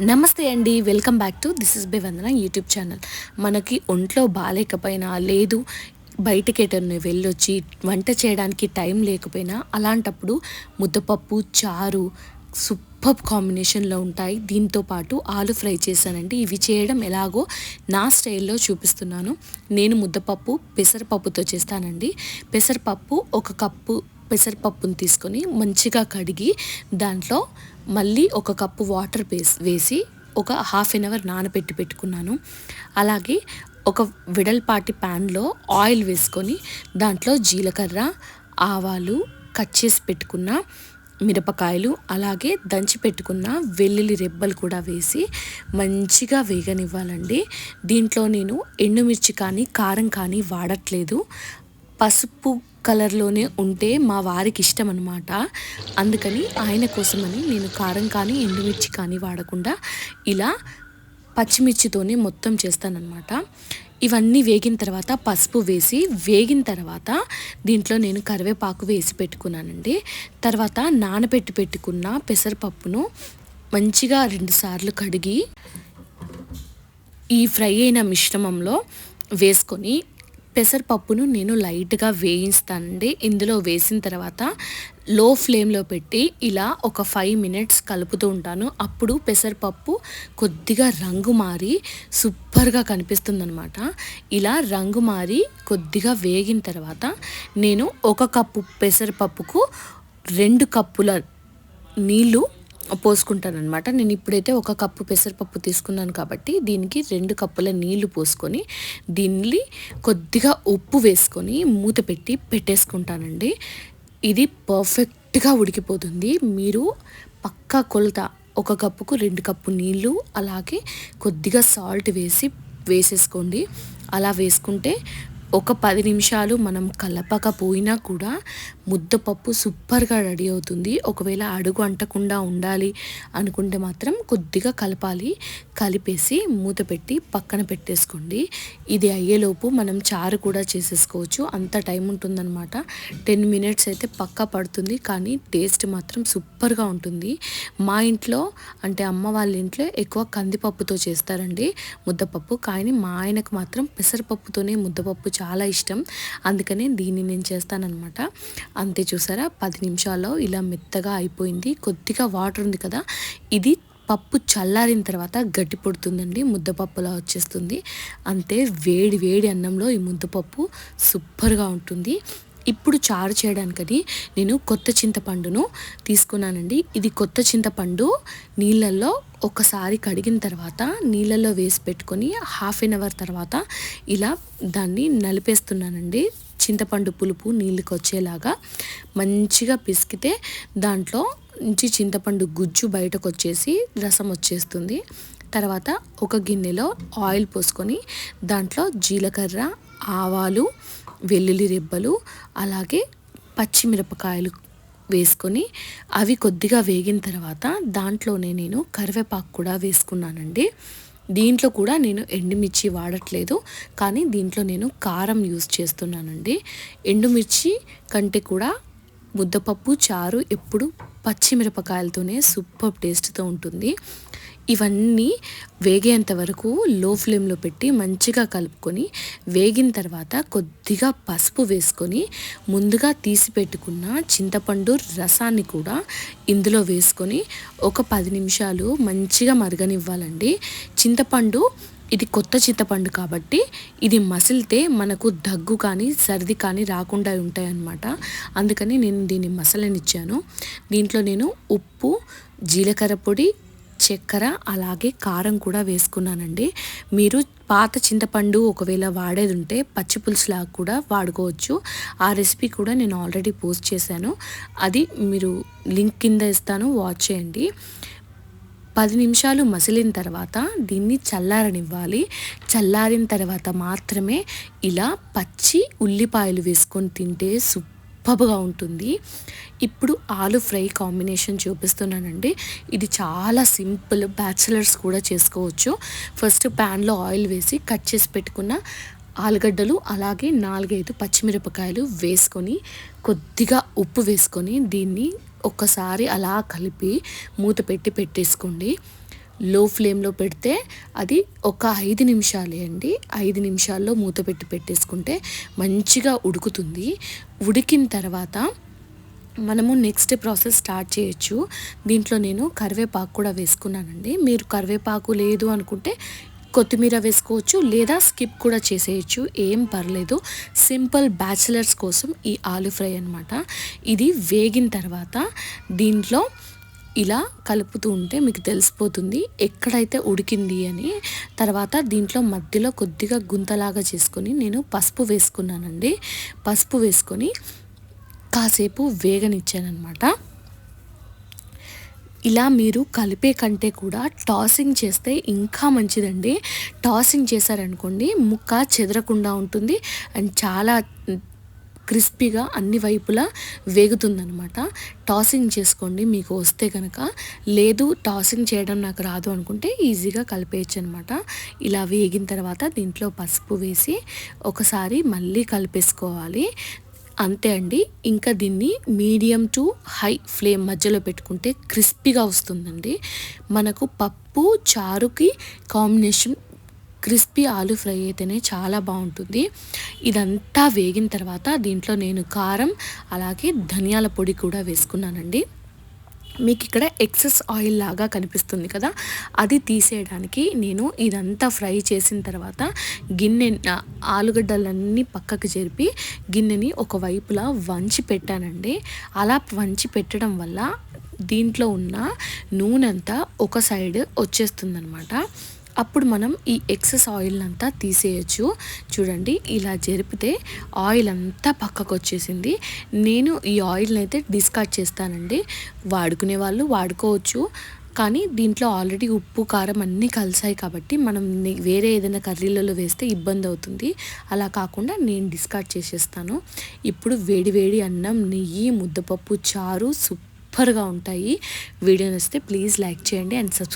నమస్తే అండి welcome back to this is బెవందన YouTube channel. మనకి ఒంట్లో బాగాలేకపోయినా లేదు బయటకి ఎటన్నా వెళ్ళొచ్చి వంట చేయడానికి టైం లేకపోయినా అలాంటప్పుడు ముద్దపప్పు చారు సూపర్ కాంబినేషన్లో ఉంటాయి. దీంతో పాటు ఆలు ఫ్రై చేశానండి. ఇవి చేయడం ఎలాగో నా స్టైల్లో చూపిస్తున్నాను. నేను ముద్దపప్పు పెసరపప్పుతో చేస్తానండి. పెసరపప్పు ఒక కప్పు పెసరపప్పును తీసుకొని మంచిగా కడిగి దాంట్లో మళ్ళీ ఒక కప్పు వాటర్ వేసి వేసి ఒక హాఫ్ అన్ అవర్ నానబెట్టి పెట్టుకున్నాను. అలాగే ఒక విడల్పాటి ప్యాన్లో ఆయిల్ వేసుకొని దాంట్లో జీలకర్ర ఆవాలు కట్ చేసి పెట్టుకున్న మిరపకాయలు అలాగే దంచి పెట్టుకున్న వెల్లుల్లి రెబ్బలు కూడా వేసి మంచిగా వేగనివ్వాలండి. దీంట్లో నేను ఎండుమిర్చి కానీ కారం కానీ వాడట్లేదు. పసుపు కలర్లోనే ఉంటే మా వారికి ఇష్టం అనమాట అందుకని ఆయన కోసమని నేను కారం కానీ ఎండుమిర్చి కానీ వాడకుండా ఇలా పచ్చిమిర్చితోనే మొత్తం చేస్తానన్నమాట. ఇవన్నీ వేగిన తర్వాత పసుపు వేసి వేగిన తర్వాత దీంట్లో నేను కరివేపాకు వేసి పెట్టుకున్నానండి. తర్వాత నానబెట్టి పెట్టుకున్న పెసరపప్పును మంచిగా రెండుసార్లు కడిగి ఈ ఫ్రై అయిన మిశ్రమంలో వేసుకొని పెసరపప్పును నేను లైట్గా వేయిస్తానండి. ఇందులో వేసిన తర్వాత లో ఫ్లేమ్లో పెట్టి ఇలా ఒక ఫైవ్ మినిట్స్ కలుపుతూ ఉంటాను. అప్పుడు పెసరపప్పు కొద్దిగా రంగు మారి సూపర్గా కనిపిస్తుందనమాట ఇలా రంగు మారి కొద్దిగా వేగిన తర్వాత నేను ఒక కప్పు పెసరపప్పుకు రెండు కప్పుల నీళ్ళు పోసుకుంటాను అనమాట నేను ఇప్పుడైతే ఒక కప్పు పెసరపప్పు తీసుకున్నాను కాబట్టి దీనికి రెండు కప్పుల నీళ్ళు పోసుకొని దీన్ని కొద్దిగా ఉప్పు వేసుకొని మూత పెట్టి పెట్టేసుకుంటానండి. ఇది పర్ఫెక్ట్గా ఉడికిపోతుంది. మీరు పక్కా కొలత ఒక కప్పుకు రెండు కప్పు నీళ్ళు అలాగే కొద్దిగా సాల్ట్ వేసి వేసేసుకోండి. అలా వేసుకుంటే ఒక పది నిమిషాలు మనం కలపకపోయినా కూడా ముద్దపప్పు సూపర్గా రెడీ అవుతుంది. ఒకవేళ అడుగు అంటకుండా ఉండాలి అనుకుంటే మాత్రం కొద్దిగా కలపాలి. కలిపేసి మూత పెట్టి పక్కన పెట్టేసుకోండి. ఇది అయ్యేలోపు మనం చారు కూడా చేసేసుకోవచ్చు. అంత టైం ఉంటుందన్నమాట. టెన్ మినిట్స్ అయితే పక్కా పడుతుంది కానీ టేస్ట్ మాత్రం సూపర్గా ఉంటుంది. మా ఇంట్లో అంటే అమ్మ వాళ్ళ ఇంట్లో ఎక్కువ కందిపప్పుతో చేస్తారండి ముద్దపప్పు. కానీ మా ఆయనకు మాత్రం పెసరపప్పుతోనే ముద్దపప్పు చాలా ఇష్టం. అందుకనే దీన్ని నేను చేస్తానన్నమాట. అంతే చూసారా? పది నిమిషాల్లో ఇలా మెత్తగా అయిపోయింది. కొద్దిగా వాటర్ ఉంది కదా? ఇది పప్పు చల్లారిన తర్వాత గట్టి పుడుతుందండి. ముద్దపప్పులా వచ్చేస్తుంది. అంతే వేడి వేడి అన్నంలో ఈ ముద్దపప్పు సూపర్గా ఉంటుంది. ఇప్పుడు చారు చేయడానికని నేను కొత్త చింతపండును తీసుకున్నానండి. ఇది కొత్త చింతపండు నీళ్ళల్లో ఒకసారి కడిగిన తర్వాత నీళ్ళల్లో వేసి పెట్టుకొని హాఫ్ ఎన్ అవర్ తర్వాత ఇలా దాన్ని నలిపేస్తున్నానండి. చింతపండు పులుపు నీళ్ళకి వచ్చేలాగా మంచిగా పిసికితే దాంట్లో నుంచి చింతపండు గుజ్జు బయటకు వచ్చేసి రసం వచ్చేస్తుంది. తర్వాత ఒక గిన్నెలో ఆయిల్ పోసుకొని దాంట్లో జీలకర్ర ఆవాలు వెల్లుల్లి రెబ్బలు అలాగే పచ్చిమిరపకాయలు వేసుకొని అవి కొద్దిగా వేగిన తర్వాత దాంట్లోనే నేను కరివేపాకు కూడా వేసుకున్నానండి. దీంట్లో కూడా నేను ఎండుమిర్చి వాడట్లేదు కానీ దీంట్లో నేను కారం యూస్ చేస్తున్నానండి. ఎండుమిర్చి కంటే కూడా ముద్దపప్పు చారు ఎప్పుడు పచ్చిమిరపకాయలతోనే సూపర్ టేస్ట్తో ఉంటుంది. ఇవన్నీ వేగేంత వరకు లో ఫ్లేమ్లో పెట్టి మంచిగా కలుపుకొని వేగిన తర్వాత కొద్దిగా పసుపు వేసుకొని ముందుగా తీసి పెట్టుకున్న చింతపండు రసాన్ని కూడా ఇందులో వేసుకొని ఒక పది నిమిషాలు మంచిగా మరగనివ్వాలండి. చింతపండు ఇది కొత్త చింతపండు కాబట్టి ఇది మసిలితే మనకు దగ్గు కానీ సర్ది కానీ రాకుండా ఉంటాయి అన్నమాట అందుకని నేను దీన్ని మసలనిచ్చాను. దీంట్లో నేను ఉప్పు జీలకర్ర పొడి చక్కెర అలాగే కారం కూడా వేసుకున్నానండి. మీరు పాత చింతపండు ఒకవేళ వాడేది ఉంటే పచ్చి పులుసులాగా కూడా వాడుకోవచ్చు. ఆ రెసిపీ కూడా నేను ఆల్రెడీ పోస్ట్ చేశాను. అది మీరు లింక్ కింద ఇస్తాను వాచ్ చేయండి. పది నిమిషాలు మసిలిన తర్వాత దీన్ని చల్లారనివ్వాలి. చల్లారిన తర్వాత మాత్రమే ఇలా పచ్చి ఉల్లిపాయలు వేసుకొని తింటే సూపర్గా ఉంటుంది. ఇప్పుడు ఆలు ఫ్రై కాంబినేషన్ చూపిస్తున్నానండి. ఇది చాలా సింపుల్ బ్యాచిలర్స్ కూడా చేసుకోవచ్చు. ఫస్ట్ ప్యాన్లో ఆయిల్ వేసి కట్ చేసి పెట్టుకున్న ఆలుగడ్డలు అలాగే నాలుగైదు పచ్చిమిరపకాయలు వేసుకొని కొద్దిగా ఉప్పు వేసుకొని దీన్ని ఒక్కసారి అలా కలిపి మూత పెట్టి పెట్టేసుకోండి. లో ఫ్లేమ్లో పెడితే అది ఒక ఐదు నిమిషాలే అండి. ఐదు నిమిషాల్లో మూత పెట్టి పెట్టేసుకుంటే మంచిగా ఉడుకుతుంది. ఉడికిన తర్వాత మనము నెక్స్ట్ ప్రాసెస్ స్టార్ట్ చేయొచ్చు. దీంట్లో నేను కరివేపాకు కూడా వేసుకున్నానండి. మీరు కరివేపాకు లేదు అనుకుంటే కొత్తిమీర వేసుకోవచ్చు లేదా స్కిప్ కూడా చేసేయచ్చు. ఏం పర్లేదు. సింపుల్ బ్యాచిలర్స్ కోసం ఈ ఆలు ఫ్రై అనమాట ఇది వేగిన తర్వాత దీంట్లో ఇలా కలుపుతూ ఉంటే మీకు తెలిసిపోతుంది ఎక్కడైతే ఉడికింది అని. తర్వాత దీంట్లో మధ్యలో కొద్దిగా గుంతలాగా చేసుకొని నేను పసుపు వేసుకున్నానండి. పసుపు వేసుకొని కాసేపు వేగనిచ్చానమాట ఇలా మీరు కలిపే కంటే కూడా టాసింగ్ చేస్తే ఇంకా మంచిదండి. టాసింగ్ చేశారనుకోండి ముక్క చెదరకుండా ఉంటుంది. అండ్ చాలా క్రిస్పీగా అన్ని వైపులా వేగుతుందనమాట టాసింగ్ చేసుకోండి మీకు వస్తే కనుక లేదు టాసింగ్ చేయడం నాకు రాదు అనుకుంటే ఈజీగా కలిపేయచ్చు అనమాట ఇలా వేగిన తర్వాత దీంట్లో పసుపు వేసి ఒకసారి మళ్ళీ కలిపేసుకోవాలి. అంతే అండి. ఇంకా దీన్ని మీడియం టు హై ఫ్లేమ్ మధ్యలో పెట్టుకుంటే క్రిస్పీగా వస్తుందండి. మనకు పప్పు చారుకి కాంబినేషన్ క్రిస్పీ ఆలు ఫ్రై అయితేనే చాలా బాగుంటుంది. ఇదంతా వేగిన తర్వాత దీంట్లో నేను కారం అలాగే ధనియాల పొడి కూడా వేసుకున్నానండి. మీకు ఇక్కడ ఎక్సెస్ ఆయిల్ లాగా కనిపిస్తుంది కదా అది తీసేయడానికి నేను ఇదంతా ఫ్రై చేసిన తర్వాత గిన్నె ఆలుగడ్డలన్నీ పక్కకు జరిపి గిన్నెని ఒక వైపులా వంచి పెట్టానండి. అలా వంచి పెట్టడం వల్ల దీంట్లో ఉన్న నూనె అంతా ఒక సైడ్ వచ్చేస్తుందనమాట అప్పుడు మనం ఈ ఎక్సెస్ ఆయిల్ అంతా తీసేయచ్చు. చూడండి ఇలా జరిపితే ఆయిల్ అంతా పక్కకు వచ్చేసింది నేను ఈ ఆయిల్ని అయితే డిస్కార్డ్ చేస్తానండి. వాడుకునే వాళ్ళు వాడుకోవచ్చు. కానీ దీంట్లో ఆల్రెడీ ఉప్పు కారం అన్నీ కలిసాయి కాబట్టి మనం వేరే ఏదైనా కర్రీలలో వేస్తే ఇబ్బంది అవుతుంది అలా కాకుండా నేను డిస్కార్డ్ చేసేస్తాను. ఇప్పుడు వేడి వేడి అన్నం నెయ్యి ముద్దపప్పు చారు సూపర్గా ఉంటాయి. వీడియో వస్తే ప్లీజ్ లైక్ చేయండి అండ్ సబ్స్క్రైబ్